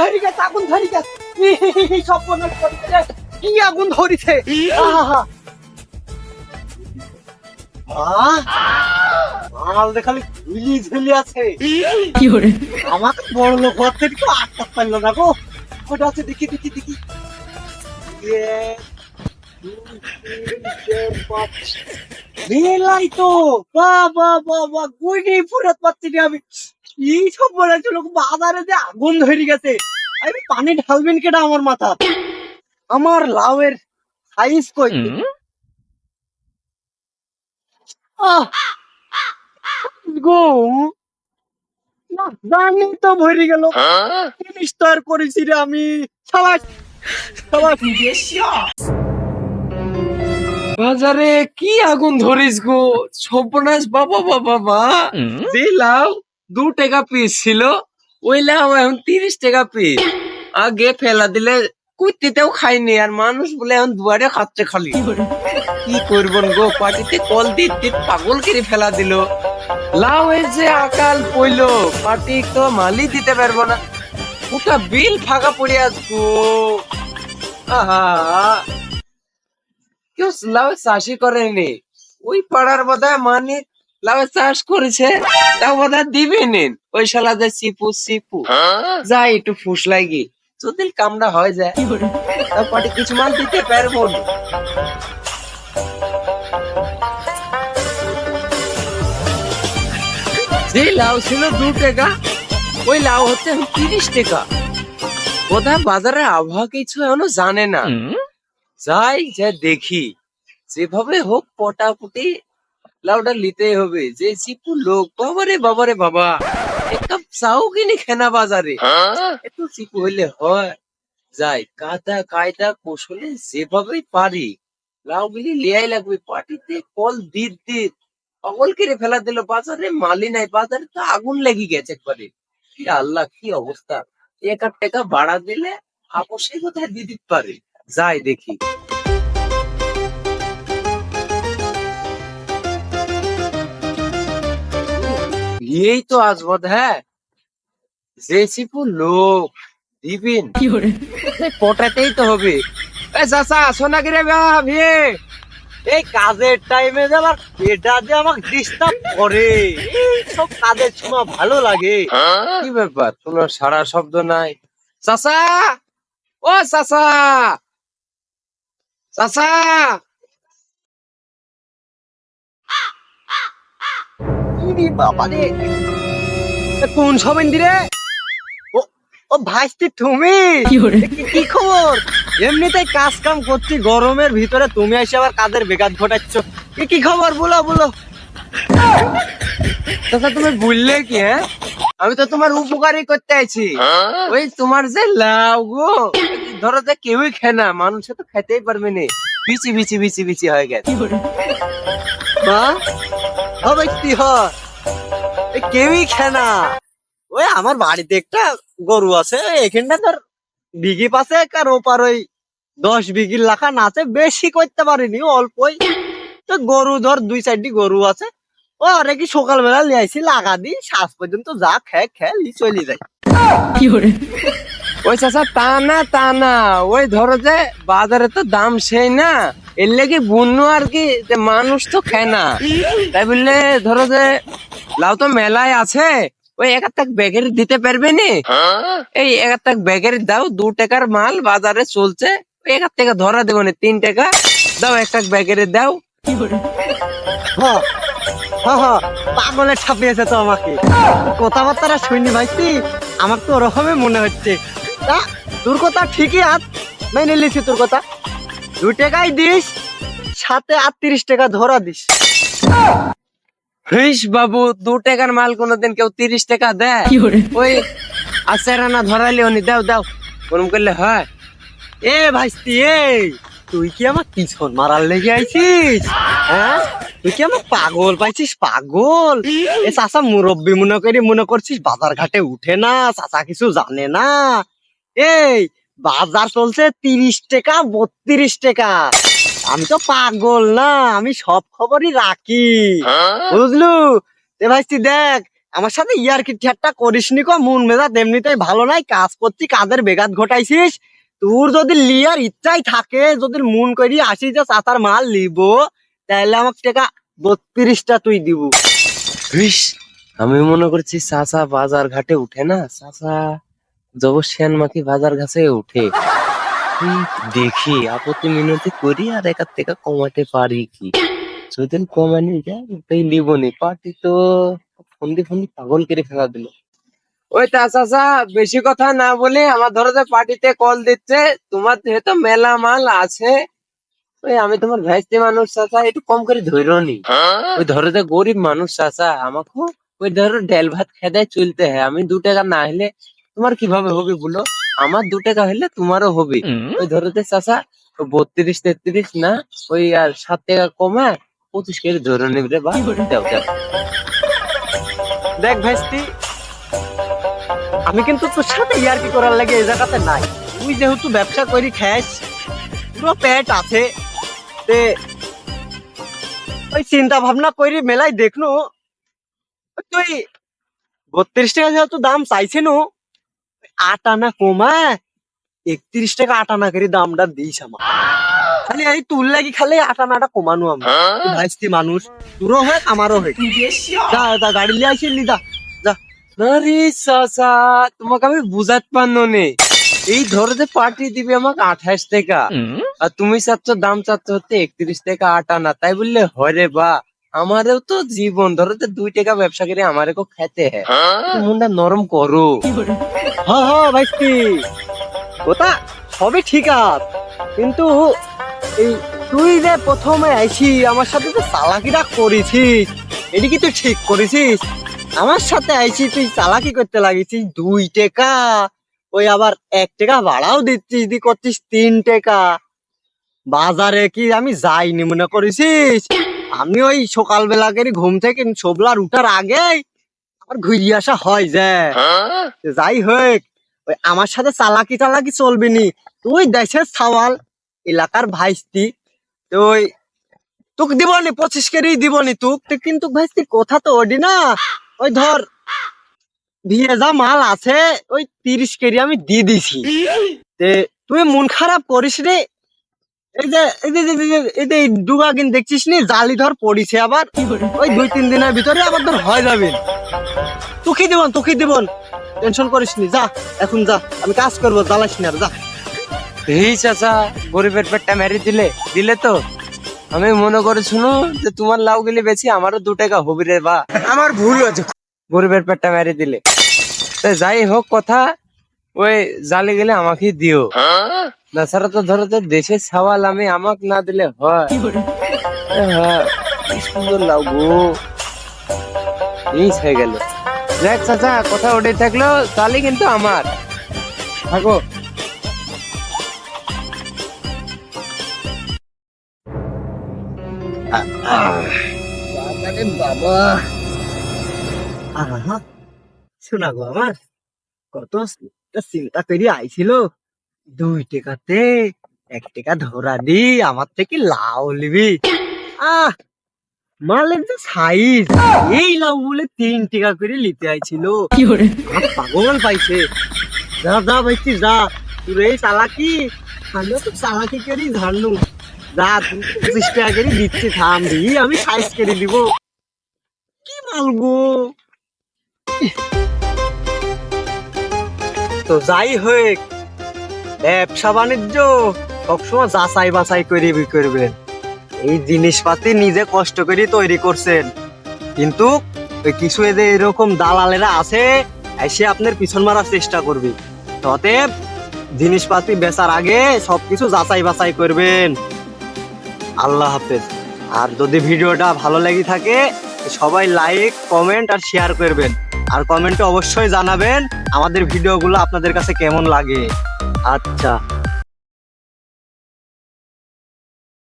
ধরি গেছে আগুন ধরি গেছে সব কি আগুন ধরিছে? মাল দেখালি ঝুলি ঝুলি আছে। আমাকে বড় লোক হচ্ছে তো আটকা পারল না গো। আছে দেখি দেখি। মেলাই তো গুইনি পাচ্ছি আমি। এই সব বলেছিল বাজারে যে আগুন ধরে গেছে। আরে পানি ঢালবেন কেটা আমার মাথা আমার লাউয়ের সাইজ কই? গো! না জানি তো ভরে গেল। তো আর করেছি রে আমি? সবাই সবাই বাজারে কি আগুন ধরিস গো? সর্বনাশ বাবা বাবা বা যে লাউ দু টাকা পিস ছিল ওই লাউ এখন তিরিশ টাকা পিস আগে ফেলা দিলে কুত্তিতেও খাইনি, আর মানুষ বলে এখন দুয়ারে খাচ্ছে খালি। কি করবেন গো পাটিতে কল দিত পাগল করে ফেলা দিল। লাউ এর যে আকাল পইলো পাটি তো মালি দিতে পারব না। ওটা বিল ফাঁকা পড়ে আস গো আহা। কেউ লাউ চাষই করেনি। ওই পাড়ার বোধহয় মানে লাউ চাষ করেছে তাও বোধহয় দিবে নিন ওই শালা যে সিপু সিপু। যাই একটু ফুস লাগি। যদি কামড়া হয়ে যায় পাটি কিছু মাল দিতে পারব না। যে লাউ ছিল দু টাকা ওই লাউ হচ্ছে এখন তিরিশ টাকা। বোধহয় বাজারে আবহাওয়া কিছু এখনও জানে না। যাই যে দেখি। যেভাবে হোক পটাপটি লাউডা নিতেই হবে। যে চিপু লোক বাবারে বাবারে বাবা। এক কাপ চাও কিনে খেনা বাজারে। একটু চিপু হইলে হয়। যাই কাদা কায়দা কৌশলে যেভাবে পারি। লাউ গুলি লিয়াই লাগবে পাটিতে কল দিত দিত। অকল কেড়ে ফেলা দিল বাজারে মালি নাই বাজারে তো আগুন লেগে গেছে একবারে। কি আল্লাহ কি অবস্থা। এক টাকা বাড়া দিলে আপসে কোথায় দিতে পারে। যাই দেখি। এই তো আসবদ হ্যাঁ লোক দিবিন এই পটাতেই তো হবে এ চাচা সোনা কিরে ভাবি এই কাজের টাইমে যে আমার এটা যে আমাকে ডিস্টার্ব করে সব কাজের সময় ভালো লাগে কি ব্যাপার কোনো সারা শব্দ নাই চাচা ও চাচা চাচা ইরি বাবা রে কোন রে ও ভাইস্তি তুমি? কি- খবর? এমনিতেই কাজ কাম করছি গরমের ভিতরে তুমি এসে আবার কাজের বেকার ঘটাচ্ছ? কি খবর? বলো বলো। তুমি বললে কি হ্যাঁ? আমি তো তোমার উপকারই করতে আছি ওই তোমার যে লাউ গো ধরো যে কেউই খায় না মানুষে তো খেতেই পারবে না। বিচি বিচি বিচি বিচি হয়ে গেছে। মা ও ব্যক্তি হ। এ কেউই খায় না। ওই আমার বাড়িতে একটা গরু আছে এখানটা তোর বিঘি পাশে আর ওপার ওই দশ বিঘির লাখা নাচে বেশি করতে পারিনি অল্পই। তো গরু ধর দুই চারটি গরু আছে। ও আরে কি সকালবেলা লিয়ে আইসি লাগা দি শ্বাস পর্যন্ত যা খেয়ে খেয়ে লি চলে যায়। ওই চাচা তা না তা না। ওই ধরো যে বাজারে তো দাম সেই না। এর লেগে বুনু আর কি মানুষ তো খায় না। তাই বললে ধরো যে লাউ তো মেলায় আছে। ওই এক একটা ব্যাগের দিতে পারবে নি? এই এক একটা ব্যাগের দাও দু টাকার মাল বাজারে চলছে। ওই এক টাকা ধরা দেবো না তিন টাকা। দাও একটা ব্যাগের দাও। হ হ হ পাগলে ছাপিয়েছে তো আমাকে। কথাবার্তা শুনি ভাইছি আমার তো ওরকমই মনে হচ্ছে। তা তোর কথা ঠিকই আজ মেনে নিয়েছি তোর কথা। দু টাকাই দিস সাথে আটত্রিশ টাকা ধরা দিস। হিস বাবু দু টাকার মাল কোনোদিন কেউ তিরিশ টাকা দেয়। ওই আচার আনা ধরালি উনি দাও দাও। ওরম করলে হয়। এ ভাইস্তি এ তুই কি আমার পিছন মারার লেগে আইছিস? হ্যাঁ? তুই কি আমার পাগল পাইছিস? পাগল। এ চাচা মুরব্বী মনে করি মনে করছিস বাজার ঘাটে উঠে না চাচা কিছু জানে না। এই বাজার চলছে তিরিশ টাকা বত্রিশ টাকা। আমি তো পাগল না, আমি সব খবরই রাখি। বুঝলু? এ ভাইস্তি দেখ, আমার সাথে ইয়ার কি ঠাট্টা করিস নি কো? মন মেজাজ এমনিতেই ভালো নাই, কাজ করছি, কাজের বেগাত ঘটাইছিস। তোর যদি লিয়ার ইচ্ছাই থাকে, যদি মন করি আসি যে চাতার মাল লিব তাহলে আমাকে টাকা বত্রিশটা তুই দিব। আমি মনে করছি চাচা বাজার ঘাটে উঠে না? চাচা জবশ্যান মাখি বাজার ঘাটে উঠে। দেখি, আপত্তি মিনতি করি আর একার থেকে কমাতে পারি কি? যদি কমানি যায় তাই লিবনি পার্টি তো ফন্দি ফন্দি পাগল করে ফেলা দিল। ওই তা চাচা, বেশি কথা না বলে আমার ধরো যে পার্টিতে কল দিচ্ছে, তোমার যেহেতু মেলা মাল আছে, ওই আমি তোমার ভেস্তি মানুষ চাচা, একটু কম করে ধরো নি। ওই ধরো যে গরিব মানুষ চাচা আমাকে ওই ধরো ডাল ভাত খেদায় চলতে হয়। আমি দু টাকা না হলে তোমার কীভাবে হবে বলো? আমার দু টাকা হলে তোমারও হবে। ওই ধরো যে চাচা বত্রিশ তেত্রিশ না ওই আর সাত টাকা কমে পঁচিশ কেজি ধরে নেবে রে বা দাও দেখ ভাইস্তি আমি কিন্তু তোর সাথে ইয়ার কি করার লাগে এই জায়গাতে নাই। তুই যেহেতু ব্যবসা করি খাস পুরো পেট আছে। তে ওই চিন্তা ভাবনা করি মেলাই দেখনু তুই বত্রিশ টাকা যেহেতু দাম চাইছে নু আট আনা কমা? একত্রিশ টাকা আট আনা করে দামটা দিস আমার। খালি এই তুল লাগি খালি আট আনাটা কমানো আমি ভাইস্তি মানুষ। তোরও হয় আমারও হয়। যা যা গাড়ি লিয়ে আসিলি যা যা। তোমাকে আমি বুঝাতে পারনো নে। এই ধরো যে পার্টি দিবে আমাকে আঠাশ টাকা। আর তুমি চাচ্ছ দাম চাচ্ছ হচ্ছে একত্রিশ টাকা আট আনা তাই বললে হরে বা। আমারও তো জীবন ধরো যে দুই টাকা ব্যবসা করে আমারে কো খেতে হ্যাঁ। মনটা নরম করো। হ্যাঁ হ্যাঁ ভাইস্তি। ওটা সবই ঠিক আছে কিন্তু এই তুই যে প্রথমে আইছি আমার সাথে যে চালাকিটা করেছিস এটি কি তুই ঠিক করেছিস? আমার সাথে আইছি তুই চালাকি করতে লাগিছিস দুই টাকা। ওই আবার এক টাকা ভাড়াও দিচ্ছিস দি করছিস তিন টাকা। বাজারে কি আমি যাইনি মনে করেছিস আমি ওই সকালবেলা করে ঘুম থেকে সবলার উঠার আগে আমার ঘুরিয়ে আসা হয় যে। যাই হোক ওই আমার সাথে চালাকি চালাকি চলবি নি তুই দেশের সাওয়াল এলাকার ভাইস্তি তুই তোকে দিব নি পঁচিশ কেজি দিব নি তুক তুই কিন্তু ভাইস্তি কথা তো ওডি না। ওই ধর ভিয়েজা মাল আছে ওই তিরিশ কেজি আমি দিয়ে দিছি। তুই মন খারাপ করিস রে এই যে এই যে এই যে- এই যে- এই যে এই দুগা কিন দেখছিস নি? জালি ধর পড়িছে আবার। ওই দুই তিন দিনের ভিতরে আবার ধর হয়ে যাবে। তোকে দেবন তোকে দেবন টেনশন করিস নি যা এখন যা আমি কাজ করব জ্বালাস না যা। এই চাচা গরিবের পেটটা মেরে দিলে দিলে তো? আমি মনে করে শুনো যে তোমার লাউ গেলে বেশি আমারও দু টাকা হবে রে বা। আমার ভুল হয়েছে। গরিবের পেটটা মেরে দিলে। যাই হোক কথা ওই জালে গেলে আমাকে দিও। তাছাড়া তো ধরো তো দেশের সওয়াল আমি আমাকে না দিলে হয়। হ্যাঁ, সুন্দর লাউ এই হয়ে গেল। দেখ চাচা কথা ওটাই থাকল তাহলে কিন্তু আমার। থাকো। বাবা। আহা শোনা গো আমার কত চিন্তা করি আইছিল। দুই টাকাতে এক টাকা ধরা দি আমার থেকে লাউ লিবি আহ মালের যে সাইজ এই লাউ বলে তিন টাকা করে নিতে আইছিল। পাগল পাইছে। যা যা ভাইছি যা। তোর এই চালাকি? আমিও তো চালাকি করি ধারলু যা তুই পঁচিশ টাকা করে দিচ্ছি থাম দি আমি সাইজ করে দিব। কি মাল গো? তো যাই হোক ব্যবসা বাণিজ্য, সবসময় যাচাই বাছাই করে করবেন। এই জিনিসপাতি নিজে কষ্ট করে তৈরি করছেন। কিন্তু কিছু এদের এরকম দালালেরা আছে, এসে আপনার পিছন মারার চেষ্টা করবে। অতএব জিনিসপাতি বেচার আগে সবকিছু যাচাই বাছাই করবেন। আল্লাহ হাফেজ। আর যদি ভিডিওটা ভালো লেগে থাকে, সবাই লাইক, কমেন্ট আর শেয়ার করবেন। আর কমেন্টে অবশ্যই জানাবেন আমাদের ভিডিওগুলো আপনাদের কাছে কেমন লাগে। আচ্ছা